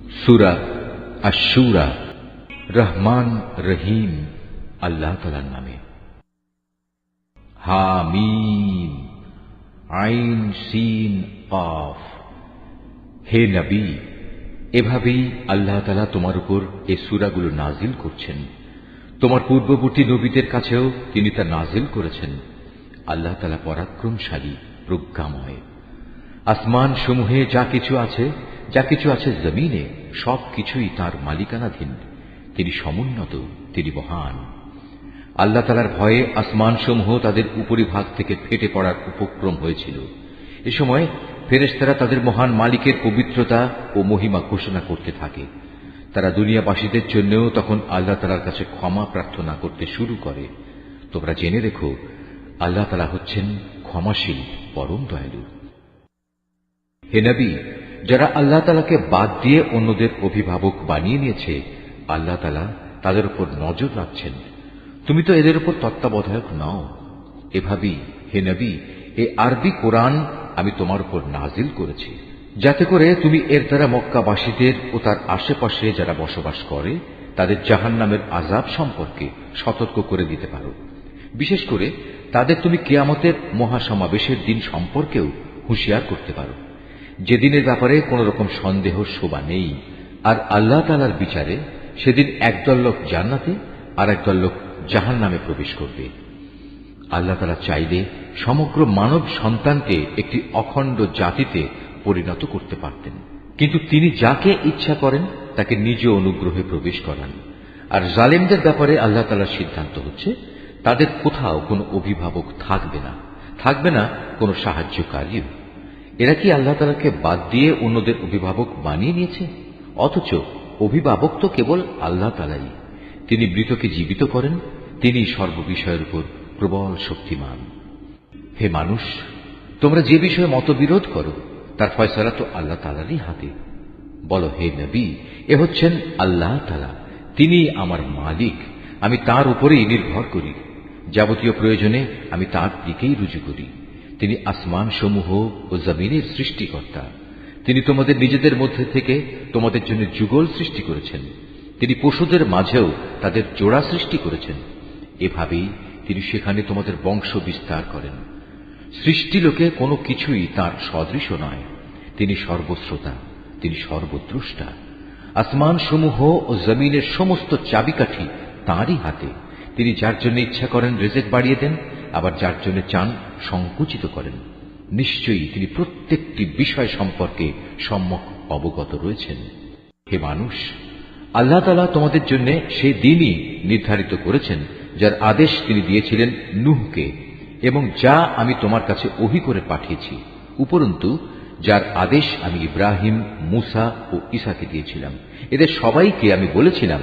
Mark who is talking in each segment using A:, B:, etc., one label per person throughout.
A: সুরা আশুরা রহমান রহিম, আল্লাহ তালার নামে। হামিম, আইন, সিন, কফ। হে নবী, এভাবেই আল্লাহ তালা তোমার উপর এ সুরাগুলো নাজিল করছেন। তোমার পূর্ববর্তী নবীদের কাছেও তিনি তা নাজিল করেছেন। আল্লাহ তালা পরাক্রমশালী, প্রজ্ঞাময়। আসমান সমূহে যা কিছু আছে যা কিছু আছে জমিনে, সব কিছুই তার মালিকানাধীন। তিনি সমুন্নত, তিনি মহান। আল্লাহ তালার ভয়ে আসমান সমূহ তাদের উপরিভাগ থেকে ফেটে পড়ার উপক্রম হয়েছিল। এ সময় ফেরেস্তারা তাদের মহান মালিকের পবিত্রতা ও মহিমা ঘোষণা করতে থাকে। তারা দুনিয়াবাসীদের জন্যও তখন আল্লাহ তালার কাছে ক্ষমা প্রার্থনা করতে শুরু করে। তোমরা জেনে রেখো, আল্লাহ তালা হচ্ছেন ক্ষমাশীল, পরম দয়ালু। হে নবী যারা আল্লাহ তালাকে বাদ দিয়ে অন্যদের অভিভাবক বানিয়ে নিয়েছে, আল্লাহ তালা তাদের উপর নজর রাখছেন। তুমি তো এদের উপর তত্ত্বাবধায়ক নও। এভাবেই হে নবী, এ আরবি কোরআন আমি তোমার উপর নাজিল করেছি। যাতে করে তুমি এর দ্বারা মক্কাবাসীদের ও তার আশেপাশে যারা বসবাস করে, তাদের জাহান নামের আজাব সম্পর্কে সতর্ক করে দিতে পারো। বিশেষ করে তাদের তুমি কেয়ামতের মহাসমাবেশের দিন সম্পর্কেও হুঁশিয়ার করতে পারো। যেদিনের ব্যাপারে কোন রকম সন্দেহ শোভা নেই, আর আল্লাহ তালার বিচারে সেদিন একদল লোক জান্নাতে আর একদল লোক জাহান নামে প্রবেশ করবে। আল্লাহ তালা চাইলে সমগ্র মানব সন্তানকে একটি অখণ্ড জাতিতে পরিণত করতে পারতেন। কিন্তু তিনি যাকে ইচ্ছা করেন, তাকে নিজ অনুগ্রহে প্রবেশ করান। আর জালেমদের ব্যাপারে আল্লাহ তালার সিদ্ধান্ত হচ্ছে, তাদের কোথাও কোনো অভিভাবক থাকবে না। থাকবে না কোনো সাহায্যকারীও। এরা কি আল্লাহ তালাকে বাদ দিয়ে অন্যদের অভিভাবক বানিয়ে নিয়েছে? অথচ অভিভাবক তো কেবল আল্লাহ তালাই তিনি মৃতকে জীবিত করেন, তিনি সর্ববিষয়ের উপর প্রবল শক্তিমান। হে মানুষ, তোমরা যে বিষয়ে মতবিরোধ করো, তার ফয়সলা তো আল্লাহ তালারই হাতে। বলো, হে নবী, এ হচ্ছেন আল্লাহ তালা তিনি আমার মালিক, আমি তার উপরেই নির্ভর করি। যাবতীয় প্রয়োজনে আমি তার দিকেই রুজু করি। তিনি আসমান সমূহ ও জমিনের সৃষ্টিকর্তা। তিনি তোমাদের নিজেদের মধ্যে থেকে তোমাদের জন্য যুগল সৃষ্টি করেছেন। তিনি পশুদের মাঝেও তাদের জোড়া সৃষ্টি করেছেন। এভাবেই তিনি সেখানে তোমাদের বংশ বিস্তার করেন। সৃষ্টিলোকে কোনো কিছুই তার সদৃশ নয়। তিনি সর্বশ্রোতা, তিনি সর্বদ্রষ্টা। আসমান সমূহ ও জমিনের সমস্ত চাবিকাঠি তাঁরই হাতে। তিনি যার জন্য ইচ্ছা করেন রেজেক বাড়িয়ে দেন আবার যার জন্য চান সংকুচিত করেন। নিশ্চয়ই তিনি প্রত্যেকটি বিষয় সম্পর্কে সম্যক অবগত রয়েছেন। হে মানুষ, আল্লাহ তালা তোমাদের জন্য সেই দিনই নির্ধারিত করেছেন, যার আদেশ তিনি দিয়েছিলেন নুহকে, এবং যা আমি তোমার কাছে ওহি করে পাঠিয়েছি। উপরন্তু, যার আদেশ আমি ইব্রাহিম, মুসা ও ইসাকে দিয়েছিলাম। এদের সবাইকে আমি বলেছিলাম,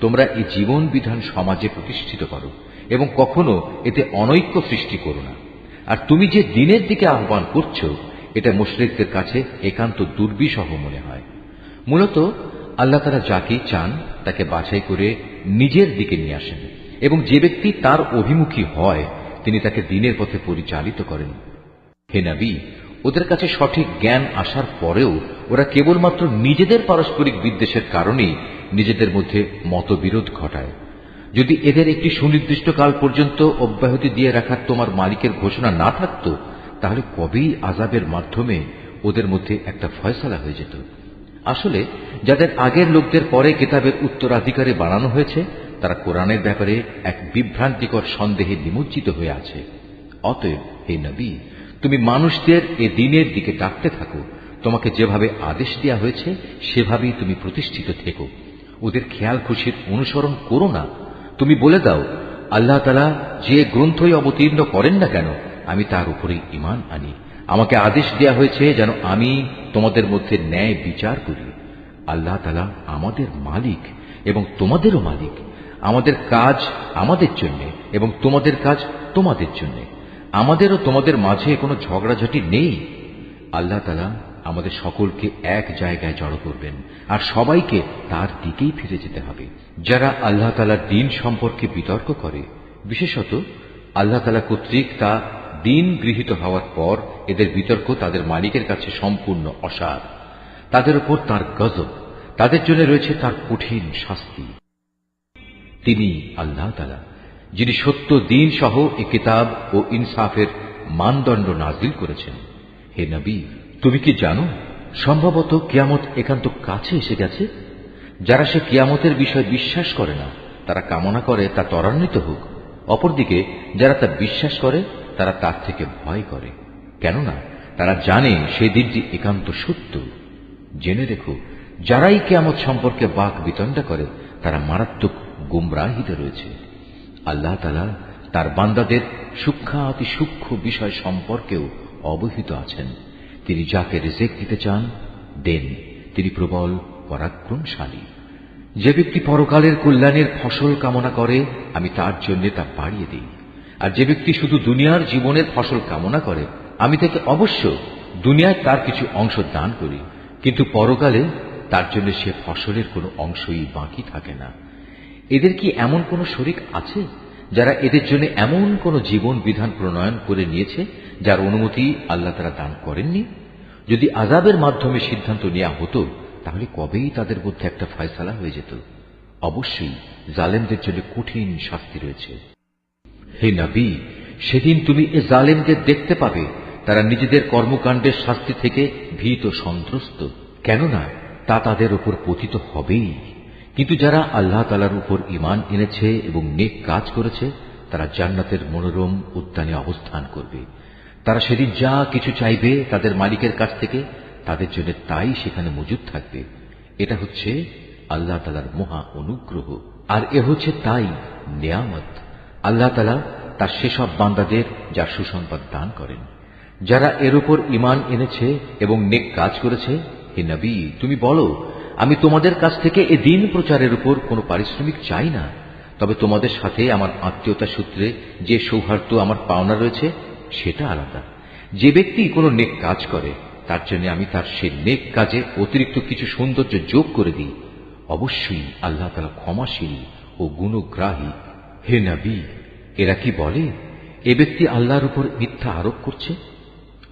A: তোমরা এই জীবন বিধান সমাজে প্রতিষ্ঠিত করো। এবং কখনো এতে অনৈক্য সৃষ্টি করো না। আর তুমি যে দিনের দিকে আহ্বান করছ, এটা মুশরিকদের কাছে একান্ত দুর্বিষহ মনে হয়। মূলত আল্লাহ তারা যাকেই চান, তাকে বাছাই করে নিজের দিকে নিয়ে আসেন এবং যে ব্যক্তি তার অভিমুখী হয়, তিনি তাকে দিনের পথে পরিচালিত করেন। হে নবী, ওদের কাছে সঠিক জ্ঞান আসার পরেও ওরা কেবলমাত্র নিজেদের পারস্পরিক বিদ্বেষের কারণেই নিজেদের মধ্যে মতবিরোধ ঘটায়। যদি এদের একটি সুনির্দিষ্ট কাল পর্যন্ত অব্যাহতি দিয়ে রাখার তোমার মালিকের ঘোষণা না থাকত, তাহলে কবেই আজাবের মাধ্যমে ওদের মধ্যে একটা ফয়সলা হয়ে যেত। আসলে, যাদের আগের লোকদের পরে কেতাবের উত্তরাধিকারে বানানো হয়েছে, তারা কোরআনের ব্যাপারে এক বিভ্রান্তিকর সন্দেহে নিমজ্জিত হয়ে আছে। অতএব, হে নবী, তুমি মানুষদের এ দিনের দিকে ডাকতে থাকো। তোমাকে যেভাবে আদেশ দেওয়া হয়েছে, সেভাবেই তুমি প্রতিষ্ঠিত থেকো। ওদের খেয়াল খুশির অনুসরণ করো না। তুমি বলে দাও, আল্লাহ তালা যে গ্রন্থই অবতীর্ণ করেন না কেন, আমি তার উপরেই ইমান আনি। আমাকে আদেশ দেয়া হয়েছে যেন আমি তোমাদের মধ্যে ন্যায় বিচার করি। আল্লাহ তালা আমাদের মালিক এবং তোমাদেরও মালিক। আমাদের কাজ আমাদের জন্য এবং তোমাদের কাজ তোমাদের জন্য। আমাদেরও তোমাদের মাঝে কোনো ঝগড়াঝাটি নেই। আল্লাহ তালা আমাদের সকলকে এক জায়গায় জড়ো করবেন, আর সবাইকে তার দিকেই ফিরে যেতে হবে। যারা আল্লাহ তালার দিন সম্পর্কে বিতর্ক করে, বিশেষত আল্লাহ তালা কর্তৃক তা দিন গৃহীত হওয়ার পর এদের বিতর্ক তাদের মালিকের কাছে সম্পূর্ণ অসার। তাদের উপর তার গজব, তাদের জন্য রয়েছে তার কঠিন শাস্তি। তিনি আল্লাহ তালা যিনি সত্য দিন সহ এ কিতাব ও ইনসাফের মানদণ্ড নাজিল করেছেন। হে নবী তুমি কি জানো, সম্ভবত কিয়ামত একান্ত কাছে এসে গেছে? যারা সে কিয়ামতের বিষয়ে বিশ্বাস করে না, তারা কামনা করে তা ত্বরান্বিত হোক। অপরদিকে, যারা তা বিশ্বাস করে, তারা তার থেকে ভয় করে। কেননা, তারা জানে সেই দিনটি একান্ত সত্য। জেনে রেখো, যারাই কেয়ামত সম্পর্কে বাক বিতণ্ডা করে, তারা মারাত্মক গুমরাহিতে রয়েছে। আল্লাহ তালা তার বান্দাদের সূক্ষ্মাতি সূক্ষ্ম বিষয় সম্পর্কেও অবহিত আছেন। তিনি যাকে রেজেক দিতে চান, দেন তিনি প্রবল, পরাক্রমশালী। যে ব্যক্তি পরকালের কল্যাণের ফসল কামনা করে, আমি তার জন্য তা বাড়িয়ে দিই। আর যে ব্যক্তি শুধু দুনিয়ার জীবনের ফসল কামনা করে, আমি তাকে অবশ্য দুনিয়ায় তার কিছু অংশ দান করি। কিন্তু পরকালে তার জন্য সে ফসলের কোনো অংশই বাকি থাকে না। এদের কি এমন কোন শরিক আছে, যারা এদের জন্য এমন কোন জীবন বিধান প্রণয়ন করে নিয়েছে, যার অনুমতি আল্লাহ তারা দান করেননি? যদি আজাবের মাধ্যমে সিদ্ধান্ত নেওয়া হতো, তাহলে কবেই তাদের মধ্যে একটা ফয়সালা হয়ে যেত? অবশ্যই জালেমদের জন্য কঠিন শাস্তি রয়েছে। হে নবী, সেদিন তুমি এ জালেমদের দেখতে পাবে, তারা নিজেদের কর্মকাণ্ডের শাস্তি থেকে ভীত সন্ত্রস্ত। কেননা, তা তাদের উপর পতিত হবেই। কিন্তু যারা আল্লাহ তালার উপর ইমান এনেছে এবং নেক কাজ করেছে, তারা জান্নাতের মনোরম উদ্যানে অবস্থান করবে। তারা সেদিন যা কিছু চাইবে তাদের মালিকের কাছ থেকে, তাদের জন্য তাই সেখানে মজুদ থাকবে। এটা হচ্ছে আল্লাহ তালার মহা অনুগ্রহ। আর এ হচ্ছে তাই নেয়ামত। আল্লাহ তালা তার সেসব বান্দাদের যা সুসংবাদ দান করেন। যারা এর উপর ইমান এনেছে এবং নেক কাজ করেছে, হে নবী, তুমি বলো, আমি তোমাদের কাছ থেকে এ দিন প্রচারের উপর কোনো পারিশ্রমিক চাই না। তবে তোমাদের সাথে আমার আত্মীয়তা সূত্রে যে সৌহার্দ্য আমার পাওনা রয়েছে সেটা আলাদা। যে ব্যক্তি কোনো নেক কাজ করে, তার জন্য আমি তার সে নেক কাজে অতিরিক্ত কিছু সৌন্দর্য যোগ করে দিই। অবশ্যই আল্লাহ তালা ক্ষমাশীল ও গুণগ্রাহী। হে নবী, এরা কি বলে, এ ব্যক্তি আল্লাহর উপর মিথ্যা আরোপ করছে?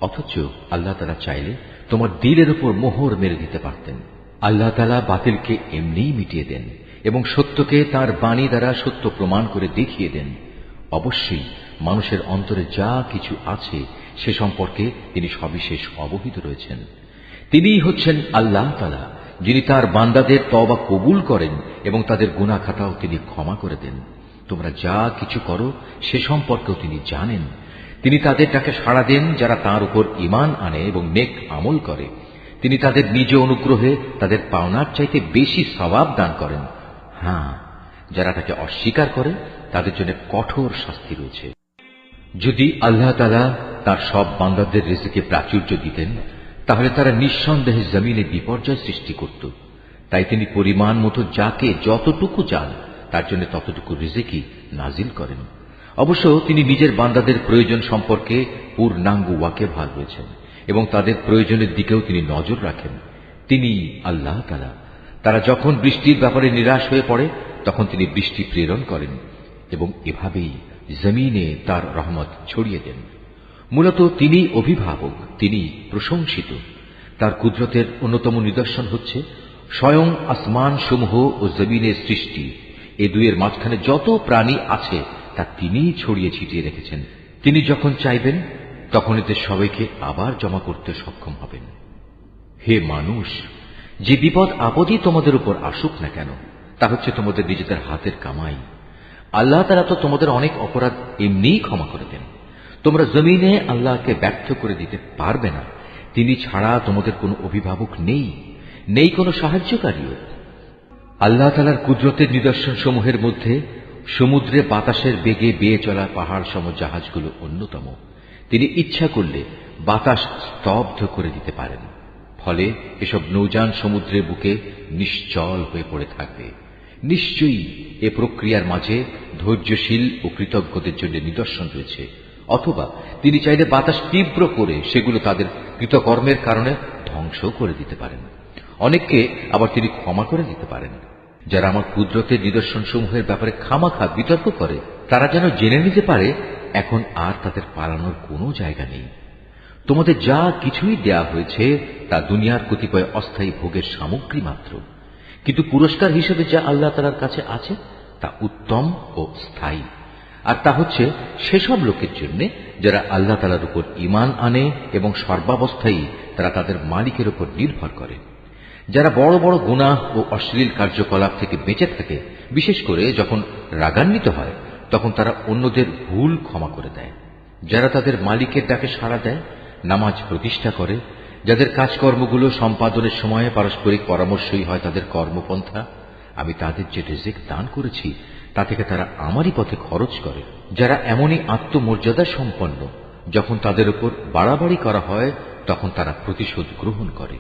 A: অথচ আল্লাহ তালা চাইলে তোমার দিলের উপর মোহর মেরে দিতে পারতেন। আল্লাহ তালা বাতিলকে এমনিই মিটিয়ে দেন এবং সত্যকে তার বাণী দ্বারা সত্য প্রমাণ করে দেখিয়ে দেন। অবশ্যই মানুষের অন্তরে যা কিছু আছে, সে সম্পর্কে তিনি সবিশেষ অবহিত রয়েছেন। তিনিই হচ্ছেন আল্লাহ তালা যিনি তার বান্দাদের তবা কবুল করেন এবং তাদের গুণা খাতাও তিনি ক্ষমা করে দেন। তোমরা যা কিছু করো, সে সম্পর্কেও তিনি জানেন। তিনি তাদের ডাকে সাড়া দেন যারা তার উপর ইমান আনে এবং নেক আমল করে। তিনি তাদের নিজ অনুগ্রহে তাদের পাওনার চাইতে বেশি স্বভাব দান করেন। হ্যাঁ যারা তাকে অস্বীকার করে, তাদের জন্য কঠোর শাস্তি রয়েছে। যদি আল্লাহ তালা তার সব বান্দাদের রেজেকে প্রাচুর্য দিতেন, তাহলে তারা নিঃসন্দেহে জমিনে বিপর্যয় সৃষ্টি করত। তাই তিনি পরিমাণ মতো যাকে যতটুকু চান, তার জন্য ততটুকু রিজেকি নাজিল করেন। অবশ্য তিনি নিজের বান্দাদের প্রয়োজন সম্পর্কে পূর্ণাঙ্গ ওয়াকে ভালো রয়েছেন এবং তাদের প্রয়োজনের দিকেও তিনি নজর রাখেন। তিনি আল্লাহ তালা তারা যখন বৃষ্টির ব্যাপারে নিরাশ হয়ে পড়ে, তখন তিনি বৃষ্টি প্রেরণ করেন এবং এভাবেই জমিনে তার রহমত ছড়িয়ে দেন। মূলত তিনি অভিভাবক, তিনি প্রশংসিত। তার কুদরতের অন্যতম নিদর্শন হচ্ছে স্বয়ং আসমান সমূহ ও জমিনের সৃষ্টি। এ দুয়ের মাঝখানে যত প্রাণী আছে, তা তিনিই ছড়িয়ে ছিটিয়ে রেখেছেন। তিনি যখন চাইবেন তখন এদের সবাইকে আবার জমা করতে সক্ষম হবেন। হে মানুষ, যে বিপদ আপদই তোমাদের উপর আসুক না কেন, তা হচ্ছে তোমাদের নিজেদের হাতের কামাই। আল্লাহ তারা তো তোমাদের অনেক অপরাধ এমনিই ক্ষমা করে দেন। তোমরা জমিনে আল্লাহকে ব্যর্থ করে দিতে পারবে না। তিনি ছাড়া তোমাদের কোনো অভিভাবক নেই নেই কোনো সাহায্যকারীও। আল্লাহ তালার কুদরতের নিদর্শন সমূহের মধ্যে সমুদ্রে বাতাসের বেগে বেয়ে চলা পাহাড় সম জাহাজগুলো অন্যতম। তিনি ইচ্ছা করলে বাতাস স্তব্ধ করে দিতে পারেন। ফলে এসব নৌযান সমুদ্রের বুকে নিশ্চল হয়ে পড়ে থাকবে। নিশ্চয়ই এ প্রক্রিয়ার মাঝে ধৈর্যশীল ও কৃতজ্ঞদের জন্য নিদর্শন রয়েছে। অথবা তিনি চাইলে বাতাস তীব্র করে সেগুলো তাদের কৃতকর্মের কারণে ধ্বংস করে দিতে পারেন। অনেককে আবার তিনি ক্ষমা করে দিতে পারেন। যারা আমার কুদরতের নিদর্শন সমূহের ব্যাপারে খামাখা বিতর্ক করে, তারা যেন জেনে নিতে পারে, এখন আর তাদের পালানোর কোনো জায়গা নেই। তোমাদের যা কিছুই দেয়া হয়েছে, তা দুনিয়ার কতিপয় অস্থায়ী ভোগের সামগ্রী মাত্র। কিন্তু পুরস্কার হিসেবে যা আল্লাহ তালার কাছে আছে, তা উত্তম ও স্থায়ী। আর তা হচ্ছে সেসব লোকের জন্য যারা আল্লাহ তালার উপর ইমান আনে এবং সর্বাবস্থায় তারা তাদের মালিকের উপর নির্ভর করে। যারা বড় বড় গুনাহ ও অশ্লীল কার্যকলাপ থেকে বেঁচে থাকে, বিশেষ করে যখন রাগান্বিত হয়, তখন তারা অন্যদের ভুল ক্ষমা করে দেয়। যারা তাদের মালিকের ডাকে সাড়া দেয়, নামাজ প্রতিষ্ঠা করে যাদের কাজকর্মগুলো সম্পাদনের সময়ে পারস্পরিক পরামর্শই হয় তাদের কর্মপন্থা, আমি তাদের যে রেজেক দান করেছি, তা থেকে তারা আমারই পথে খরচ করে। যারা এমনই আত্মমর্যাদা সম্পন্ন, যখন তাদের উপর বাড়াবাড়ি করা হয়, তখন তারা প্রতিশোধ গ্রহণ করে।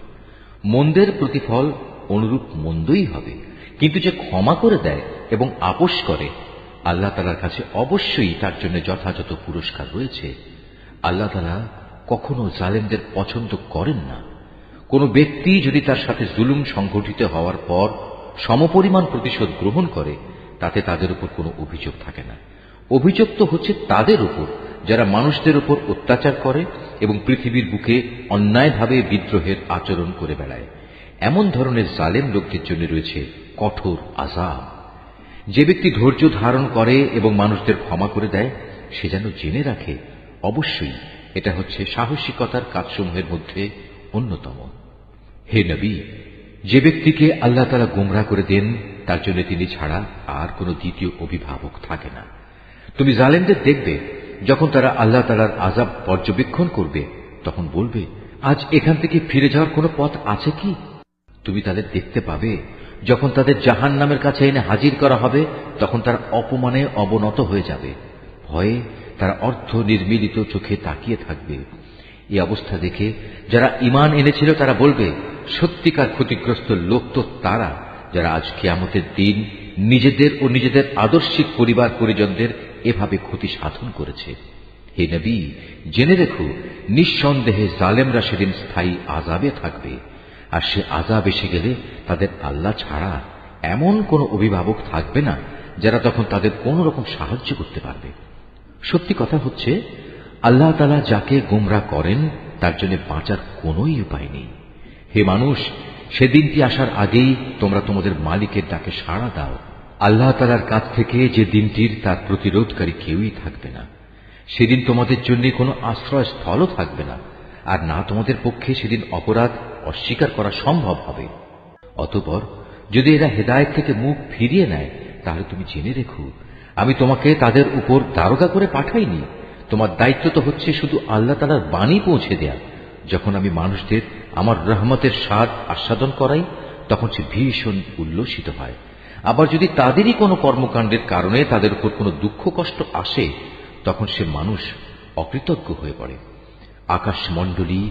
A: মন্দের প্রতিফল অনুরূপ মন্দই হবে, কিন্তু যে ক্ষমা করে দেয় এবং আপোষ করে, আল্লাহ তালার কাছে অবশ্যই তার জন্য যথাযথ পুরস্কার রয়েছে। আল্লাহ তালা কখনো জালেমদের পছন্দ করেন না। কোনো ব্যক্তি যদি তার সাথে জুলুম সংঘটিত হওয়ার পর সমপরিমাণ প্রতিশোধ গ্রহণ করে, তাতে তাদের উপর কোনো অভিযোগ থাকে না। অভিযোগ তো হচ্ছে তাদের উপর, যারা মানুষদের উপর অত্যাচার করে এবং পৃথিবীর বুকে অন্যায়ভাবে বিদ্রোহের আচরণ করে বেড়ায়। এমন ধরনের জালেম লোকদের জন্য রয়েছে কঠোর আজাব যে ব্যক্তি ধৈর্য ধারণ করে এবং মানুষদের ক্ষমা করে দেয়, সে যেন জেনে রাখে, অবশ্যই এটা হচ্ছে সাহসিকতার কাজসমূহের মধ্যে অন্যতম। হে নবী, যে ব্যক্তিকে আল্লাহ তারা গোমরা করে দেন, তার জন্য তিনি ছাড়া আর কোনো দ্বিতীয় অভিভাবক থাকে না। তুমি জালেমদের দেখবে, যখন তারা আল্লাহ তালার আজাব পর্যবেক্ষণ করবে, তখন বলবে, আজ এখান থেকে ফিরে যাওয়ার কোনো পথ আছে কি? তুমি তাদের দেখতে পাবে, যখন তাদের জাহান নামের কাছে এনে হাজির করা হবে, তখন তারা অপমানে অবনত হয়ে যাবে। ভয়ে তারা অর্থ নির্মিলিত চোখে তাকিয়ে থাকবে। এই অবস্থা দেখে যারা ইমান এনেছিল তারা বলবে, সত্যিকার ক্ষতিগ্রস্ত লোক তো তারা, যারা আজ কেয়ামতের দিন নিজেদের ও নিজেদের আদর্শিক পরিবার পরিজনদের এভাবে ক্ষতি সাধন করেছে। হে নবী, জেনে রেখো, নিঃসন্দেহে জালেমরা সেদিন স্থায়ী আজাবে থাকবে। আর সে আজাব এসে গেলে তাদের আল্লাহ ছাড়া এমন কোন অভিভাবক থাকবে না, যারা তখন তাদের কোন রকম সাহায্য করতে পারবে। সত্যি কথা হচ্ছে, আল্লাহ তালা যাকে গোমরা করেন, তার জন্য বাঁচার কোনোই উপায় নেই। হে মানুষ, সেদিনটি আসার আগেই তোমরা তোমাদের মালিকের ডাকে সাড়া দাও। আল্লাহ তালার কাছ থেকে যে দিনটির তার প্রতিরোধকারী কেউই থাকবে না। সেদিন তোমাদের জন্য কোনো আশ্রয়স্থলও থাকবে না। আর না তোমাদের পক্ষে সেদিন অপরাধ অস্বীকার করা সম্ভব হবে। অতপর যদি এরা হেদায়ত থেকে মুখ ফিরিয়ে নেয়, তাহলে তুমি জেনে রেখো আমি তোমাকে তাদের উপর দারোগা করে পাঠাইনি। তোমার দায়িত্ব তো হচ্ছে শুধু আল্লাহ তালার বাণী পৌঁছে দেয়া। যখন আমি মানুষদের আমার রহমতের স্বাদ আস্বাদন করাই, তখন সে ভীষণ উল্লসিত হয়। আবার যদি তাদেরই কোনো কর্মকাণ্ডের কারণে তাদের উপর কোনো দুঃখ কষ্ট আসে, তখন সে মানুষ অকৃতজ্ঞ হয়ে পড়ে। আকাশমণ্ডলী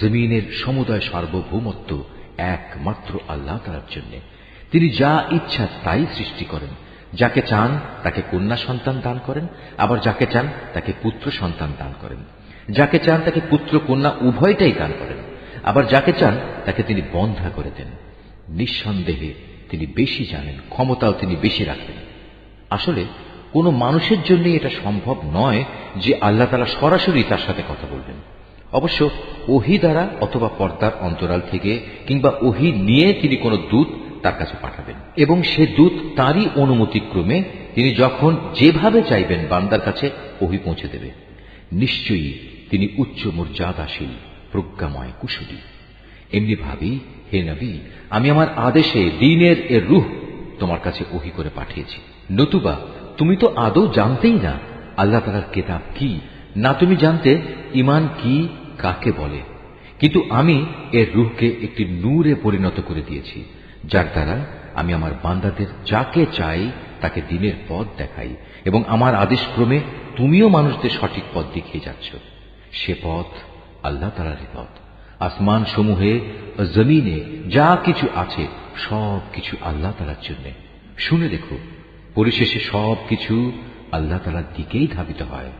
A: জমিনের সমুদয় সার্বভৌমত্ব একমাত্র আল্লাহ তালার জন্য। তিনি যা ইচ্ছা তাই সৃষ্টি করেন। যাকে চান তাকে কন্যা সন্তান দান করেন, আবার যাকে চান তাকে পুত্র সন্তান দান করেন। যাকে চান তাকে পুত্র কন্যা উভয়টাই দান করেন, আবার যাকে চান তাকে তিনি বন্ধা করে দেন। নিঃসন্দেহে তিনি বেশি জানেন, ক্ষমতাও তিনি বেশি রাখেন। আসলে কোনো মানুষের জন্য এটা সম্ভব নয় যে আল্লাহ তালা সরাসরি তার সাথে কথা বলবেন। অবশ্য ওহি দ্বারা অথবা পর্দার অন্তরাল থেকে কিংবা ওহি নিয়ে তিনি কোনো দূত তার কাছে পাঠাবেন। এবং সে দূত তারই অনুমতিক্রমে তিনি যখন যেভাবে চাইবেন বান্দার কাছে ওহি পৌঁছে দেবে। নিশ্চয়ই তিনি উচ্চ মর্যাদাশীল, প্রজ্ঞাময় কুশলী। এমনি ভাবি, হে নবী, আমি আমার আদেশে দিনের এর রুহ তোমার কাছে ওহি করে পাঠিয়েছি। নতুবা, তুমি তো আদৌ জানতেই না আল্লাহ তালার কেতাব কি, না তুমি জানতে ইমান কি, কাকে বলে। কিন্তু আমি এর রুহকে একটি নূরে পরিণত করে দিয়েছি। যার দ্বারা আমি আমার বান্দাদের যাকে চাই তাকে দিনের পথ দেখাই এবং আমার আদেশক্রমে তুমিও মানুষদের সঠিক পথ দেখিয়ে যাচ্ছ। সে পথ আল্লাহ তালারই পথ আসমান সমূহে জমিনে যা কিছু আছে সব কিছু আল্লাহ তালার জন্য। শুনে দেখো, পরিশেষে সব কিছু আল্লাহ তালার দিকেই ধাবিত হয়।